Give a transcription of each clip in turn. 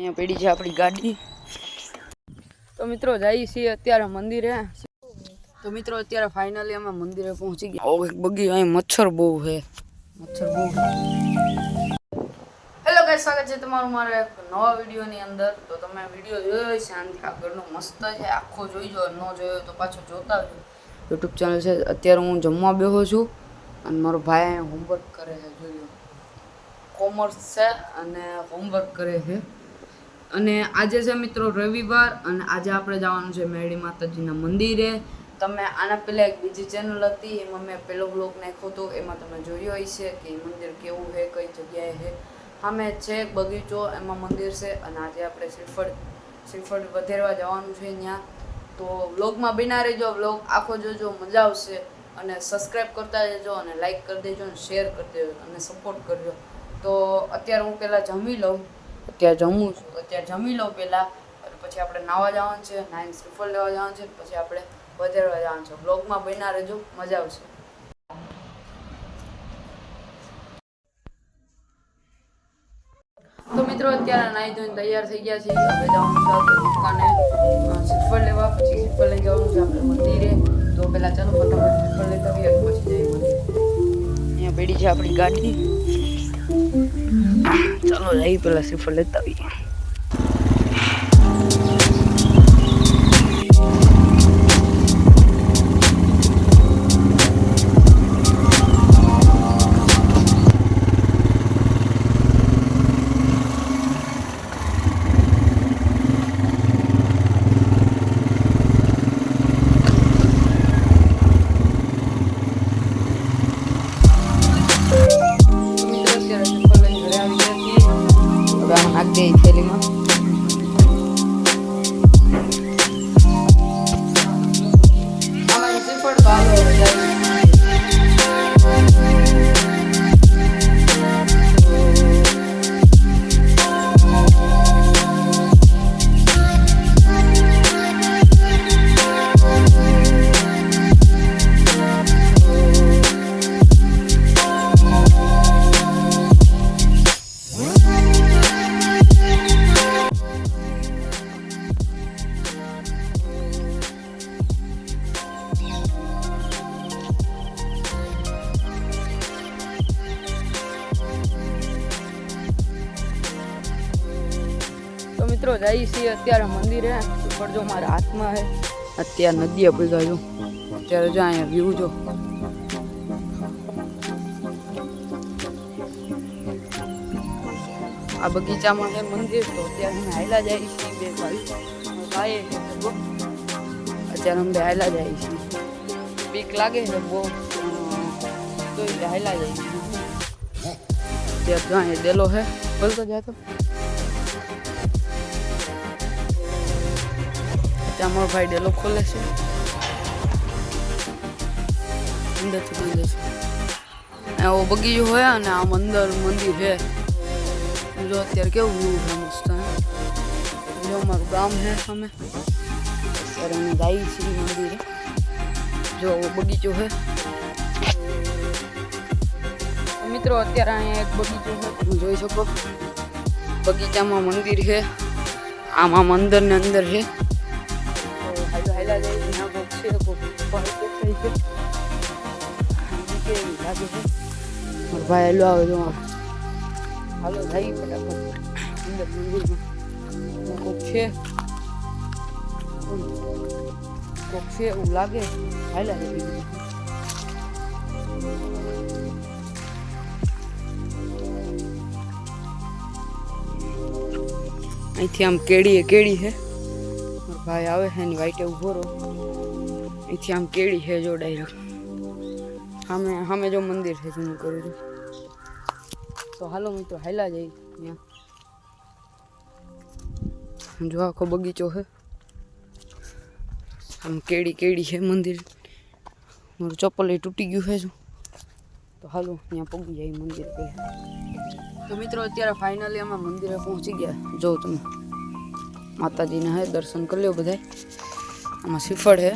અહીંયા પડી છે આપણી ગાડી. તો મિત્રો જઈએ છીએ અત્યારે મંદિરે. તો મિત્રો અત્યારે ફાઇનલી અમે મંદિરે પહોંચી ગયા. એક બગી, અહીં મચ્છર બહુ છે. મચ્છર બહુ હેલો ગાઈસ સ્વાગત છે તમારું મારા એક નવા વિડીયોની અંદર. તો તમે વીડિયો જોયો હોય શાંતિ આગળનો મસ્ત છે, આખો જોઈજો, ન જોયો તો પાછો જોતા જો યુટ્યુબ ચેનલ છે, અત્યારે હું જમવા બેહો છું અને મારો ભાઈ અહીંયા હોમવર્ક કરે છે, જોઈ લો. કોમર્સ છે અને હોમવર્ક કરે છે. અને આજે છે મિત્રો રવિવાર અને આજે આપણે જવાનું છે મેળી માતાજીના મંદિરે. તમે આના પહેલાં એક બીજી ચેનલ હતી, એમાં મેં પહેલો બ્લોગ નાખ્યો હતો, એમાં તમે જોયો હશે કે એ મંદિર કેવું છે, કઈ જગ્યાએ છે. સામે છે બગીચો, એમાં મંદિર છે અને આજે આપણે શ્રીફળ શ્રીફળ વધેરવા જવાનું છે ત્યાં તો વ્લોગમાં બિના રહેજો વ્લોગ આખો જોજો, મજા આવશે. અને સબસ્ક્રાઈબ કરતા જજો અને લાઈક કરી દેજો અને શેર કરી દેજો અને સપોર્ટ કરજો. તો અત્યારે હું પહેલાં જમી લઉં. અત્યારે જમું છું. અત્યારે જમી લઉં પહેલાં પછી આપણે નાવા જવાનું છે નાઈન શ્રીફળ લેવા જવાનું છે પછી આપણે વધારવા જવાનું છે. બ્લોગમાં બન્યા રહેજો, મજા આવશે. તો મિત્રો, અત્યારે નાહી ધોઈને તૈયાર થઈ ગયા છે હવે જવાનું છે આપણે દુકાને. શ્રીફળ લેવા, પછી શ્રીફળ લઈ જવાનું છે આપણે મંદિરે. તો પહેલાં ચાલો ફટાફટ શ્રીફળ લેતા આવીએ પછી જઈએ મંદિર. અહીંયા પેઢી છે આપણી ગાડી. ચાલો જઈએ પહેલાં શ્રીફળ લેતા આવીએ મિત્રો Fatima. મિત્રો જઈએ છીએ અત્યારે મંદિરે ઉપર જો મારા હાથમાં છે અત્યારે નદીએ પગ્યા જો. અત્યારે જો અહીંયા વ્યૂ જો. આ બગીચામાં છે મંદિર, તો અત્યારે અમે હાયલા જાય છીએ બે ભાઈ. ભાઈ અત્યારે અમે હાયલા જાય છીએ. બીક લાગે છે બહુ. તો હાયલા જાય છીએ. અત્યારે જો અહીંયા દેલો છે બોલતો જાય તો ત્યાં મારો ભાઈ ડેલો ખોલે છે. અંદરથી બંધ છે. આવો બગીચો હોય અને આમ અંદર મંદિર છે. જો અત્યારે કેવું વ્યૂ છે મસ્ત. જો અમારું ગામ છે સામે. અત્યારે અમે ગાઈ છીએ મંદિરે. જો બગીચો છે. મિત્રો, અત્યારે અહીંયા એક બગીચો છે. તમે જોઈ શકો. બગીચામાં મંદિર છે. આમ આમ અંદર ને અંદર છે. કેવી લાગે છે મારો ભાઈ હાલો આવે જો હાલો જાય ફટાફટ અંદર મંદિરમાં કોક છે કોક છે એવું લાગે હાલા જાય અહીંથી આમ કેડી કેડી છે. મારો ભાઈ આવે છે, એની વાઈટે ઊભો રહો. અહીંથી આમ કેડી છે જો ડાયરેક્ટ સામે સામે જો મંદિર છે જૂનું કરું છું તો હાલો મિત્રો હાલા જઈ ત્યાં જો આખો બગીચો છે આમ કેડી કેડી છે મંદિર મારું ચપ્પલ એ તૂટી ગયું છે શું તો હાલો ત્યાં પગી જાય મંદિર પહેલાં તો મિત્રો અત્યારે ફાઇનલી અમે મંદિરે પહોંચી ગયા જો તમે માતાજીના હે દર્શન કરી લ્યો બધાય આમાં શ્રીફળ છે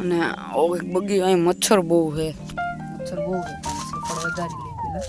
અને આવો એક બગી અહીં મચ્છર બહુ છે. મચ્છર બહુ છે વધારી લઈ પેલા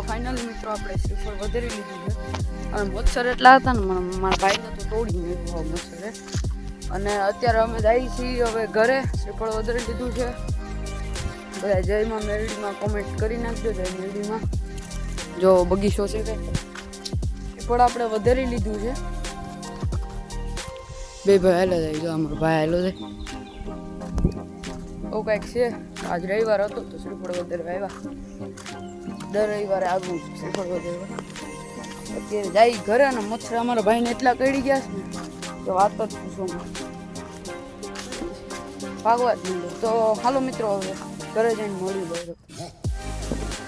ફાઇનલી મિત્રો આપણે શ્રીફળ વધારી લીધું છે. અને મચ્છર એટલા હતા ને, મારા ભાઈને તો તોડી નાખ્યું મચ્છરે. અને અત્યારે અમે જઈએ છીએ હવે ઘરે, શ્રીફળ વધારી લીધું છે. બધા જયમાં મેરડીમાં કોમેન્ટ કરી નાખજો, જય મેરડીમાં. જો બગીચો છે કે? શ્રીફળ આપણે વધારી લીધું છે. બે ભાઈ હેલો જાય, જો અમારો ભાઈ હાલો જાય. એવું કાંઈક છે. આજ રવિવાર હતો તો શ્રીફળ વધારે આવ્યા. દર રવિવારે આવું શ્રીફળ વધારે અત્યારે જાય ઘરે અને મચ્છર અમારા ભાઈને એટલા કડી ગયા છે કે વાત જ પૂછો ભાગવા જ તો હાલો મિત્રો, હવે ઘરે જઈને મળી લો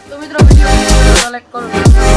તો મિત્રો વીડિયો લાઈક કરો.